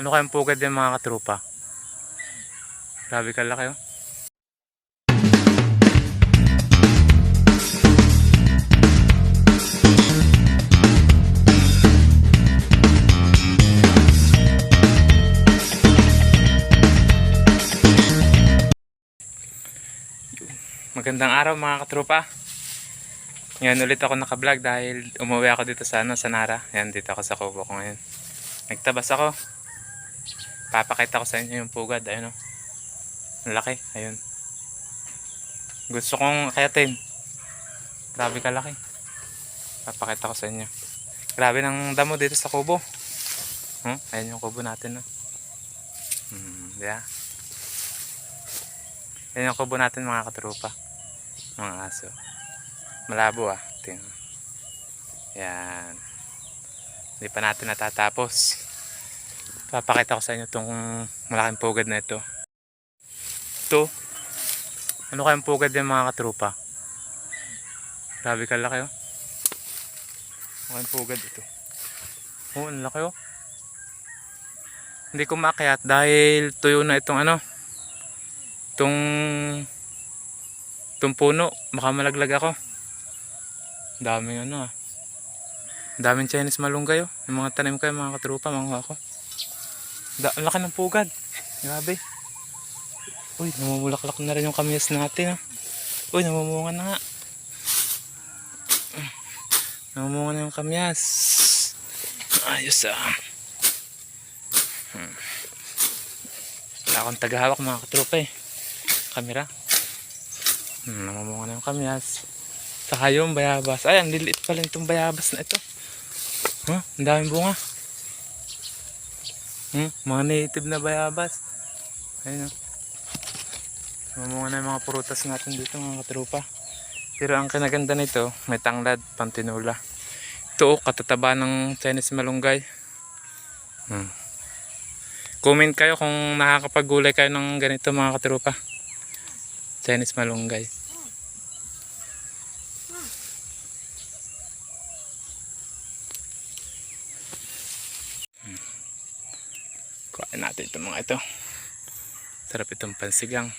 Ano kayang pugad yan mga katrupa? Grabe ka laki oh. Magandang araw mga katrupa. Ngayon ulit ako naka-vlog dahil umuwi ako dito sa ano, sa Nara. Yan dito ako sa kubo ko ngayon. Nagtabas ako. Papakita ko sa inyo yung pugad. Ayun o. Ang laki. Ayun. Gusto kong akayatin. Grabe kalaki. Papakita ko sa inyo. Grabe ng damo dito sa kubo. Hmm? Ayun yung kubo natin. No? Hmm, yeah. Yan yung kubo natin mga katrupa. Mga aso. Malabo ah. Tingnan. Yan. Hindi pa natin natatapos. Papakita ko sa inyo itong malaking pugad na ito. Ito. Ano kayang pugad yan mga katrupa? Grabe ka laki oh. Ano kayang pugad ito? Oh, ang laki oh. Hindi ko makyat dahil tuyo na itong ano. Itong itong puno. Baka malaglag ako. Daming ano ah. Daming Chinese malunggay oh. Yung mga tanim kayo mga katrupa, mga ako. Ang laki ng pugad. Grabe. Uy, namumulaklak na rin yung kamias natin ah. Uy, namumunga na nga. Namumunga na yung kamias. Ayos ah. Hmm. Wala akong tagahawak mga katrupa eh. Kamera. Hmm, namumunga na yung kamias. Saka yung bayabas. Ay, ang liliit pala itong bayabas na ito. Huh? Ang daming bunga. Hmm? Mga native na bayabas. Ayun oh. Mamunga na mga prutas natin dito mga katrupa. Pero ang kinaganda nito, may tanglad, pantinula. Ito oh, katataba ng Chinese malunggay. Hmm. Comment kayo kung nakakapagulay kayo ng ganito mga katrupa. Chinese malunggay. Kuhain natin itong mga ito. Sarap itong pansigang.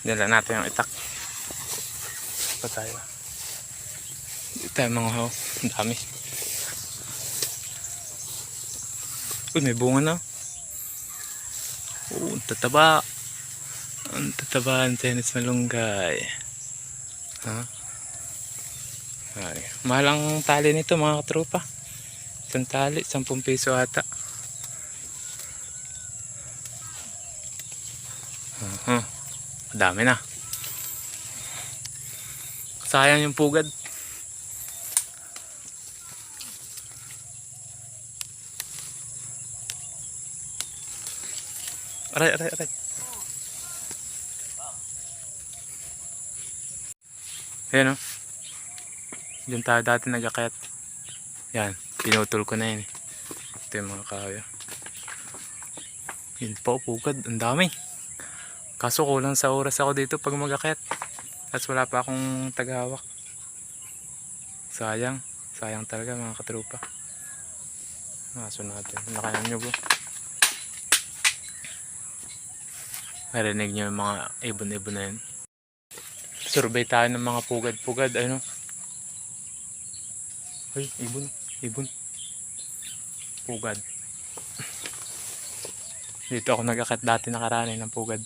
Dala natin yung itak. Pa tayo. Hindi tayo mga ho. Ang dami. Uy, may bunga na. Oo, ang tataba. Ang tataba ang tennis malunggay. Ha? Ay, mahal ang tali nito mga katropa. Isang tali, 10 piso ata. Aha. Dami na. Sayang yung pugad. Aray, aray, aray. Ayan o. Diyan tayo dati nagakayat. Yan, pinutol ko na yun. eh. Ito yung mga kahoy. oh. Yun po, pugad. Ang dami. Kaso kulang sa oras ako dito pag magakayat. Tapos wala pa akong tagahawak. Sayang. Sayang talaga mga katrupa. Aso natin. Laki ng nyugo. Narinig nyo yung mga ibon-ibon na yun. Survey tayo ng mga pugad-pugad. Ano? Ay, ibon. Ibon. Pugad. Dito ako nagakat dati nakarani ng pugad.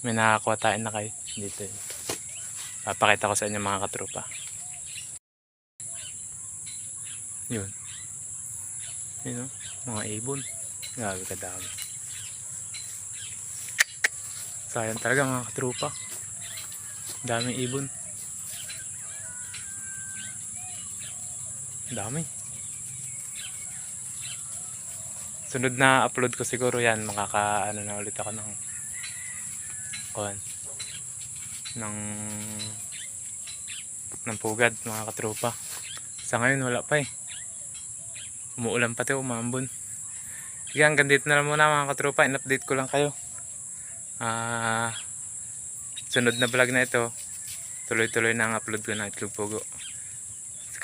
May nakakuha tayo na kayo. Dito. Papakita ko sa inyo mga katropa. Yun. Yun o. Mga ibon. Grabe kadami. Sayang talaga mga katropa. Daming ibon. Dami. Sunod na upload ko siguro yan. Makaka ano na ulit ako ng kuhan. Ng ng pugad mga katropa. Sa ngayon wala pa eh. Umuulan pati umambon. Sige hanggang dito na lang muna mga katropa. In-update ko lang kayo. Ah sunod na vlog na ito tuloy-tuloy na ang upload ko ng itlog pugo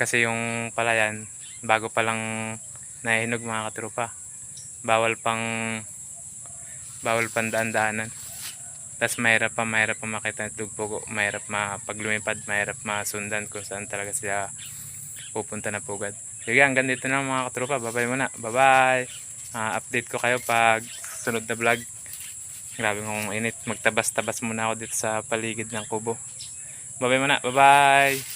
kasi yung palayan bago pa lang nahihinog mga katropa. Bawal pang bawal pang daan-daanan. Tapos mahirap pa, mahirap pa makita ng tugpugo. Mahirap ma, pag lumipad, mahirap masundan kung saan talaga sila pupunta na pugad. Sige, hanggang dito na mga katropa. Bye-bye muna. Bye-bye. Ah, update ko kayo pag sunod na vlog. Grabe kong init. Magtabas-tabas muna ako dito sa paligid ng kubo. Bye-bye muna. Bye-bye.